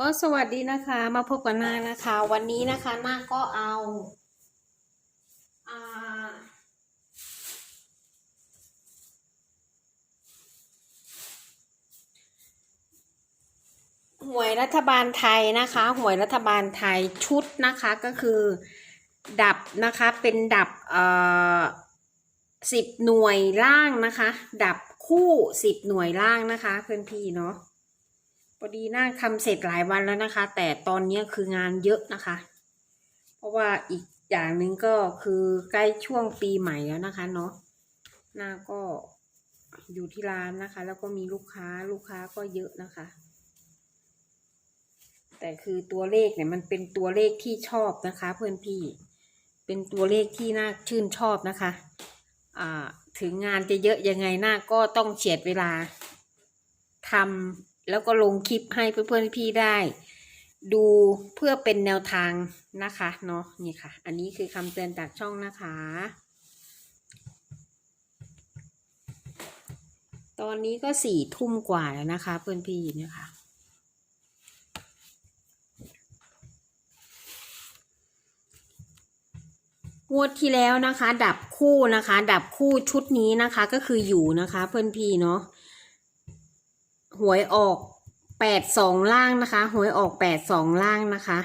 ก็สวัสดีนะคะ มาพบกับนานะคะ วันนี้นะคะนาก็เอาอ่าหวยรัฐบาลไทยนะคะหวยรัฐบาลไทยชุดนะคะก็คือดับนะคะเป็นดับเอ่อสิบหน่วยล่างนะคะ ดับคู่สิบหน่วยล่างนะคะเพื่อนพี่เนาะ พอดีน่าทำเสร็จหลายวันแล้วนะคะ แต่ตอนนี้คืองานเยอะนะคะ เพราะว่าอีกอย่างหนึ่งก็คือใกล้ช่วงปีใหม่แล้วนะคะเนาะหน้าก็อยู่ที่ร้านนะคะ แล้วก็มีลูกค้าลูกค้าก็เยอะนะคะ แต่คือตัวเลขเนี่ยมันเป็นตัวเลขที่ชอบนะคะ เพื่อนพี่เป็นตัวเลขที่น่าชื่นชอบนะคะอ่าถึงงานจะเยอะยังไงหน้าก็ต้องเฉียดเวลาทำ แล้วก็ลงคลิปให้เพื่อนๆพี่ได้ ดูเพื่อเป็นแนวทางนะคะเนาะนี่ค่ะ อันนี้คือคำเตือนจากช่องนะคะ ตอนนี้ก็สี่ทุ่มกว่าแล้วนะคะ เพื่อนพี่เนี่ยค่ะงวดที่แล้วนะคะ ดับคู่นะคะ ดับคู่ชุดนี้นะคะ ก็คืออยู่นะคะ เพื่อนพี่เนาะ หวยออกแปดสองล่างนะคะ หวยออกแปดสองล่างนะคะ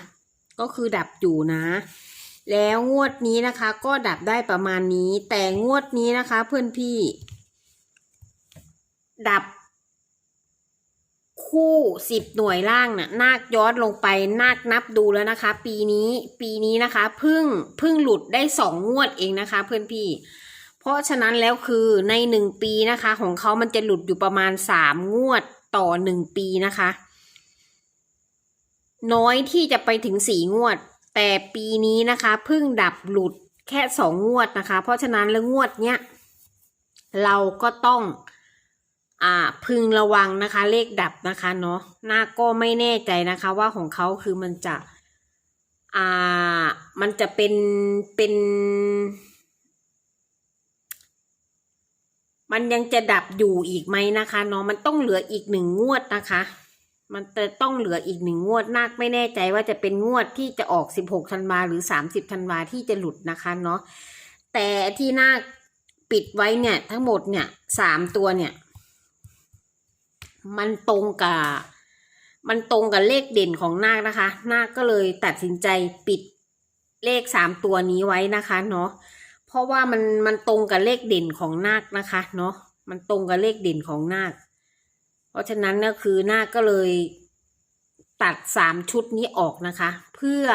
ก็คือดับอยู่นะ แล้วงวดนี้นะคะ ก็ดับได้ประมาณนี้ แต่งวดนี้นะคะ เพื่อนพี่ ดับ คู่สิบหน่วยล่างน่ะนาคย้อนลงไปนาคนับดูแล้วนะคะ ปีนี้ปีนี้นะคะพิ่งพิ่งหลุดได้สองงวดเองนะคะ เพื่อนพี่เพราะฉะนั้นแล้วคือในหนึ่งปีนะคะ ของเขามันจะหลุดอยู่ประมาณสามงวด ต่อหนึ่งปีนะคะ น้อยที่จะไปถึงสี่งวด แต่ปีนี้นะคะเพิ่งดับหลุดแค่สองงวดนะคะ เพราะฉะนั้นแล้วงวดเนี้ยเราก็ต้องอ่าพึงระวังนะคะ เลขดับนะคะเนาะหน้าก็ไม่แน่ใจนะคะว่าของเขาคือมันจะอ่ามันจะเป็นเป็น มันยังจะดับอยู่อีกไหมนะคะเนาะมันต้องเหลืออีกหนึ่งงวดนะคะ มันจะต้องเหลืออีกหนึ่งงวดนาคไม่แน่ใจว่าจะเป็นงวดที่จะออกสิบหกธันวาหรือสามสิบธันวาที่จะหลุดนะคะเนาะแต่ที่นาคปิดไว้เนี่ย ทั้งหมดเนี่ยสามตัวเนี่ย มันตรงกับมันตรงกับเลขเด่นของนาคนะคะ นาคก็เลยตัดสินใจปิดเลขสามตัวนี้ไว้นะคะเนาะ ราะว่ามันมันตรงกับเลขเด่นของนาคนะคะเนาะมันตรงกับเลขเด่นของนาค เพราะฉะนั้นก็คือนาคก็เลยตัดสามชุดนี้ออกนะคะ เพื่อ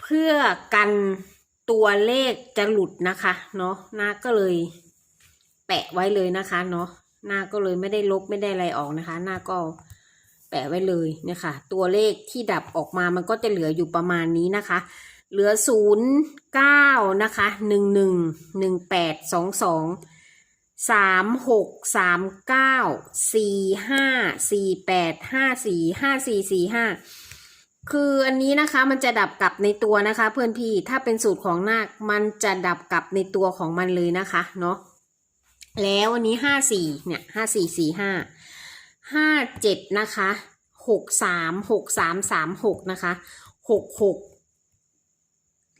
เพื่อกันตัวเลขจะหลุดนะคะเนาะนาคก็เลย แปะไว้เลยนะคะเนาะหน้าก็เลยไม่ได้ลบไม่ได้อะไรออกนะคะหน้าก็แปะไว้เลยเนี่ยค่ะ ตัวเลขที่ดับออกมามันก็จะเหลืออยู่ประมาณนี้นะคะ เหลือศูนย์เก้านะคะหนึ่งหนึ่งหนึ่งแปดสองสองสามหกสามเก้าสี่ห้าสี่แปดห้าสี่ห้าสี่สี่ห้าคืออันนี้นะคะมันจะดับกลับในตัวนะคะ เพื่อนพี่ถ้าเป็นสูตรของนาคมันจะดับกลับในตัวของมันเลยนะคะเนาะแล้ววันนี้ห้าสี่เนี่ยห้าสี่สี่ห้าห้าเจ็ดนะคะหกสามหกสามสามหกนะคะหกหก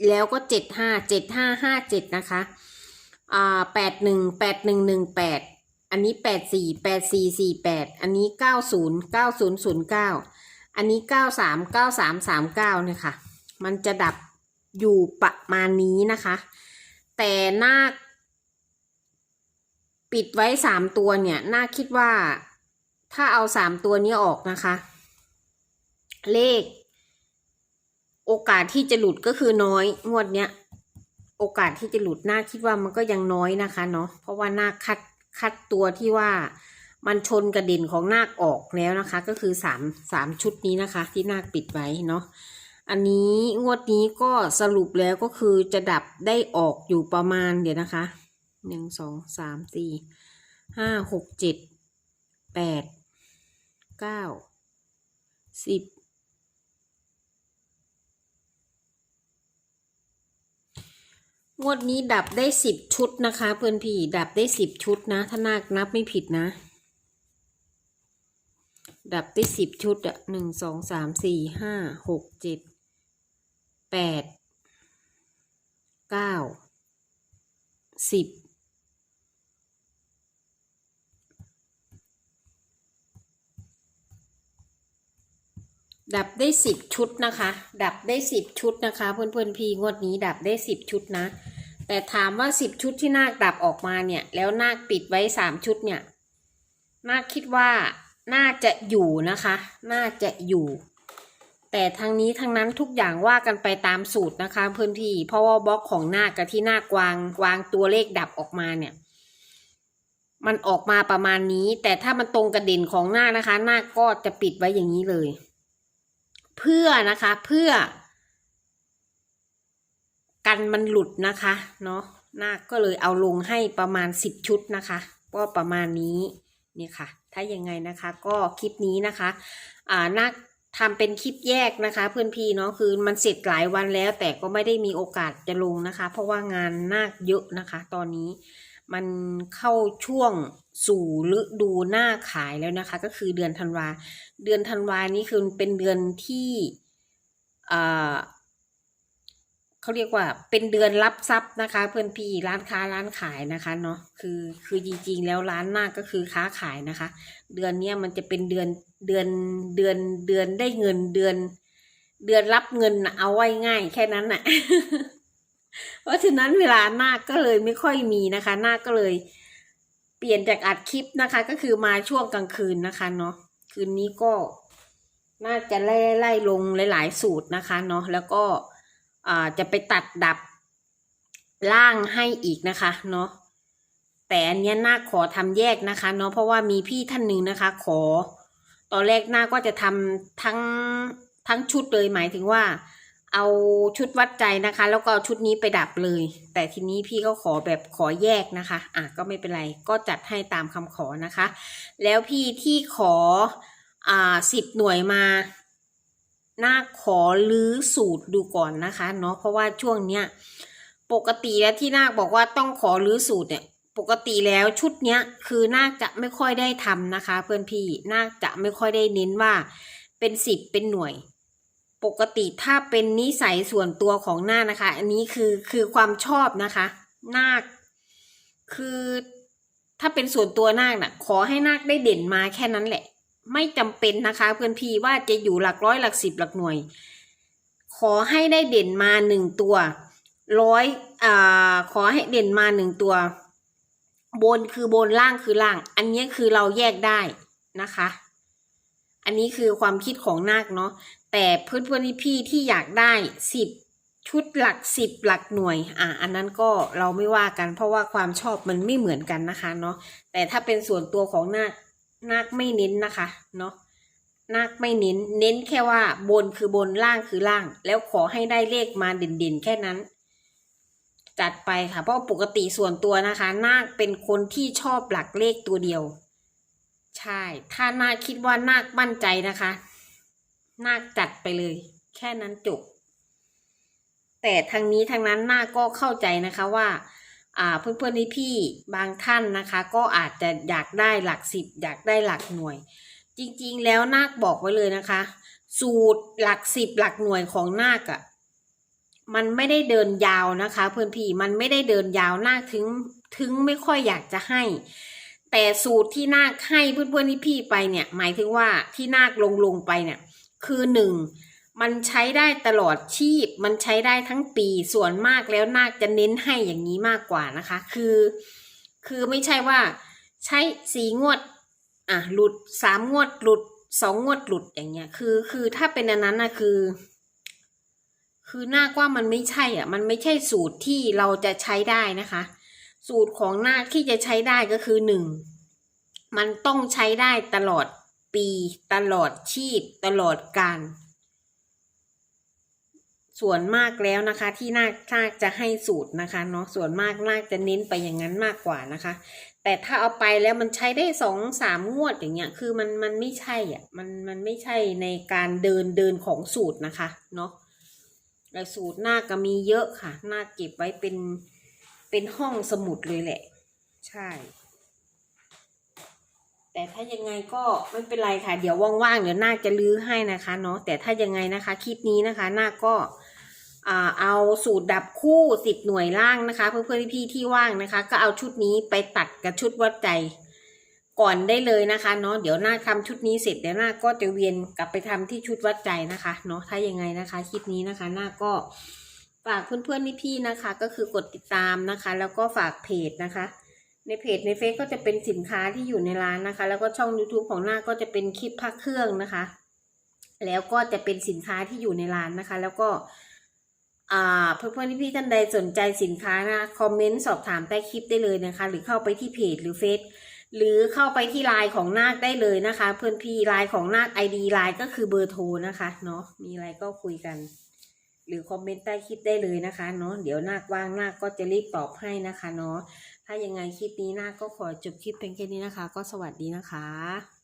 แล้วก็เจ็ดห้าเจ็ดห้าห้าเจ็ดนะคะอ่าแปดหนึ่งแปดหนึ่งหนึ่งแปดอันนี้แปดสี่แปดสี่สี่แปดอันนี้เก้าศูนย์เก้าศูนย์ศูนย์เก้าอันนี้เก้าสามเก้าสามสามเก้าเนี่ยค่ะ มันจะดับอยู่ประมาณนี้นะคะ แต่หน้าปิดไว้สามตัวเนี่ยน่าคิดว่าถ้าเอาสามตัวนี้ออกนะคะ เลข โอกาสที่จะหลุดก็คือน้อย งวดเนี้ย โอกาสที่จะหลุดน่าคิดว่ามันก็ยังน้อยนะคะเนาะเพราะว่านาคคัดคัดตัวที่ว่ามันชนกระเด็นของนาคออกแล้วนะคะ ก็คือสามสามชุดนี้นะคะ ที่นาคปิดไว้เนาะอันนี้งวดนี้ก็สรุปแล้วก็คือจะดับได้ออกอยู่ประมาณเดี๋ยวนะคะหนึ่งสองสามสี่ห้าหกเจ็ดแปดเก้าสิบ งวดนี้ดับได้สิบชุดนะคะ เพื่อนพี่ดับได้สิบชุดนะ ถ้านาคนับไม่ผิดนะ ดับได้สิบชุดอะหนึ่งสองสามสี่ห้าหกเจ็ดแปดเก้าสิบ ดับได้สิบชุดนะคะ ดับได้สิบชุดนะคะ เพื่อนเพื่อนๆพี่งวดนี้ดับได้สิบชุดนะ แต่ถามว่าสิบชุดที่นาคดับออกมาเนี่ย แล้วนาคปิดไว้สามชุดเนี่ย นาคคิดว่าน่าจะอยู่นะคะ น่าจะอยู่ แต่ทางนี้ทางนั้นทุกอย่างว่ากันไปตามสูตรนะคะ เพื่อนพี่ เพราะว่าบล็อกของนาคกับที่นาควางวางตัวเลขดับออกมาเนี่ยมันออกมาประมาณนี้ แต่ถ้ามันตรงกระเด็นของหน้านะคะ หน้าก็จะปิดไว้อย่างนี้เลย เพื่อนะคะเพื่อ กันมันหลุดนะคะเนาะนาคก็เลยเอาลงให้ประมาณสิบชุดนะคะก็ประมาณนี้นี่ค่ะ ถ้ายังไงนะคะก็คลิปนี้นะคะอ่านาคทำเป็นคลิปแยกนะคะ เพื่อนพี่เนาะคือมันเสร็จหลายวันแล้ว แต่ก็ไม่ได้มีโอกาสจะลงนะคะ เพราะว่างานนาคเยอะนะคะ ตอนนี้ มันเข้าช่วงสู่ฤดูหน้าขายแล้วนะคะ ก็คือเดือนธันวา เดือนธันวานี้คือเป็นเดือนที่อ่าเขาเรียกว่าเป็นเดือนรับทรัพย์นะคะ เพื่อนพี่ร้านค้าร้านขายนะคะเนาะคือคือจริงๆแล้วร้านหน้าก็คือค้าขายนะคะ เดือนเนี้ยมันจะเป็นเดือนเดือนเดือนเดือนได้เงินเดือน เดือนรับเงินเอาไว้ง่ายแค่นั้นน่ะ เพราะฉะนั้นเวลาหน้าคก็เลยไม่ค่อยมีนะคะหน้าคก็เลย เปลี่ยนจากอัดคลิปนะคะ ก็คือมาช่วงกลางคืนนะคะเนาะคืนนี้ก็น่าจะไล่ไล่ลงหลาย ๆ สูตรนะคะเนาะแล้วก็อ่าจะไปตัดดับล่างให้อีกนะคะเนาะแต่อันนี้ยนาคขอทำแยกนะคะเนาะเพราะว่ามีพี่ท่านหนึ่งนะคะ ขอ ตอนแรกนาคก็จะทำทั้งทั้งชุดเลยหมายถึงว่า เอาชุดวัดใจนะคะ แล้วก็ชุดนี้ไปดับเลย แต่ทีนี้พี่ก็ขอแบบขอแยกนะคะ อะก็ไม่เป็นไร ก็จัดให้ตามคำขอนะคะ แล้วพี่ที่ขออ่าสิบหน่วยมาน่าขอลื้อสูตรดูก่อนนะคะเนาะเพราะว่าช่วงเนี้ยปกติแล้วที่นาคบอกว่าต้องขอรื้อสูตรเนี่ยปกติแล้วชุดเนี้ยคือนาคจะไม่ค่อยได้ทำนะคะ เพื่อนพี่นาคจะไม่ค่อยได้เน้นว่าเป็นสิบเป็นหน่วย ปกติถ้าเป็นนิสัยส่วนตัวของหน้านะคะ อันนี้คือคือความชอบนะคะนาคคือถ้าเป็นส่วนตัวนาคน่ะ ขอให้นาคได้เด่นมาแค่นั้นแหละ ไม่จำเป็นนะคะเพื่อนพี่ว่าจะอยู่หลักร้อยหลักสิบหลักหน่วย ขอให้ได้เด่นมาหนึ่งตัวร้อยอ่าขอให้เด่นมาหนึ่งตัว บนคือบนล่างคือล่าง อันนี้คือเราแยกได้นะคะ อันนี้คือความคิดของนาคเนาะแต่เพื่อนเพื่อนๆพี่ที่อยากได้สิบชุดหลักสิบหลักหน่วย อะอันนั้นก็เราไม่ว่ากัน เพราะว่าความชอบมันไม่เหมือนกันนะคะเนาะแต่ถ้าเป็นส่วนตัวของนาคนาคไม่เน้นนะคะเนาะนาคไม่เน้น เน้นแค่ว่าบนคือบนล่างคือล่าง แล้วขอให้ได้เลขมาเด่นๆ แค่นั้น จัดไปค่ะ เพราะปกติส่วนตัวนะคะ นาคเป็นคนที่ชอบหลักเลขตัวเดียว ใช่ ถ้านาคคิดว่านาคมั่นใจนะคะ นาคจัดไปเลย แค่นั้นจบ แต่ทางนี้ทางนั้นนาคก็เข้าใจนะคะว่าอ่าเพื่อนๆพี่บางท่านนะคะ ก็อาจจะอยากได้หลักสิบอยากได้หลักหน่วย จริงๆแล้วนาคบอกไว้เลยนะคะ สูตรหลักสิบหลักหน่วยของนาคอะมันไม่ได้เดินยาวนะคะ เพื่อนพี่มันไม่ได้เดินยาวนาคถึงถึงไม่ค่อยอยากจะให้ แต่สูตรที่นาคให้เพื่อนๆนี่พี่ไปเนี่ย หมายถึงว่าที่นาคลงลงไปเนี่ย คือหนึ่งมันใช้ได้ตลอดชีพ มันใช้ได้ทั้งปีส่วนมากแล้วนาคจะเน้นให้อย่างนี้มากกว่านะคะ คือ คือไม่ใช่ว่า ใช้สีงวด อะหลุดสามงวดหลุดสองงวดหลุดอย่างเงี้ย คือ คือถ้าเป็นอันนั้นนะคือ คือนาคว่ามันไม่ใช่อะ มันไม่ใช่สูตรที่เราจะใช้ได้นะคะ สูตรของนาคที่จะใช้ได้ก็คือหนึ่งมันต้องใช้ได้ตลอดปี ตลอดชีพ ตลอดการ ส่วนมากแล้วนะคะ ที่นาคนาคจะให้สูตรนะคะเนาะส่วนมากนาคจะเน้นไปอย่างนั้นมากกว่านะคะ แต่ถ้าเอาไปแล้วมันใช้ได้สองสามงวดอย่างเงี้ยคือมันมันไม่ใช่อะมันมันไม่ใช่ในการเดินเดินของสูตรนะคะเนาะแต่สูตรนาคก็มีเยอะค่ะนาคเก็บไว้เป็น เป็นห้องสมุดเลยแหละ ใช่ แต่ถ้ายังไงก็ไม่เป็นไรค่ะ เดี๋ยวว่างๆเดี๋ยวนาคจะลื้อให้นะคะเนาะแต่ถ้ายังไงนะคะคลิปนี้นะคะนาคก็อ่าเอาสูตรดับคู่สิบหน่วยล่างนะคะ เพื่อนๆพี่ๆที่ว่างนะคะ ก็เอาชุดนี้ไปตัดกับชุดวัดใจก่อนได้เลยนะคะเนาะเดี๋ยวนาคทำชุดนี้เสร็จเดี๋ยวนาคก็จะเวียนกลับไปทำที่ชุดวัดใจนะคะเนาะถ้ายังไงนะคะคลิปนี้นะคะนาคก็ ฝากเพื่อนๆพี่ๆนะคะ ก็คือกดติดตามนะคะ แล้วก็ฝากเพจนะคะ ในเพจในเฟซก็จะเป็นสินค้าที่อยู่ในร้านนะคะ แล้วก็ช่อง YouTube ของหน้าก็จะเป็นคลิปพักเครื่องนะคะ แล้วก็จะเป็นสินค้าที่อยู่ในร้านนะคะ แล้วก็อ่าเพื่อนๆพี่ท่านใดสนใจสินค้านะคอมเมนต์สอบถามใต้คลิปได้เลยนะคะ หรือเข้าไปที่เพจหรือเฟซหรือเข้าไปที่ไลน์ของนาคได้เลยนะคะ เพื่อนพี่ไลน์ของนาคไอดีไลน์ก็คือเบอร์โทรนะคะเนาะมีอะไรก็คุยกัน หรือคอมเมนต์ใต้คลิปได้เลยนะคะเนาะเดี๋ยวนาคว่างนาคก็จะรีบตอบให้นะคะเนาะถ้ายังไงคลิปนี้นาคก็ขอจบคลิปเพียงแค่นี้นะคะ ก็สวัสดีนะคะ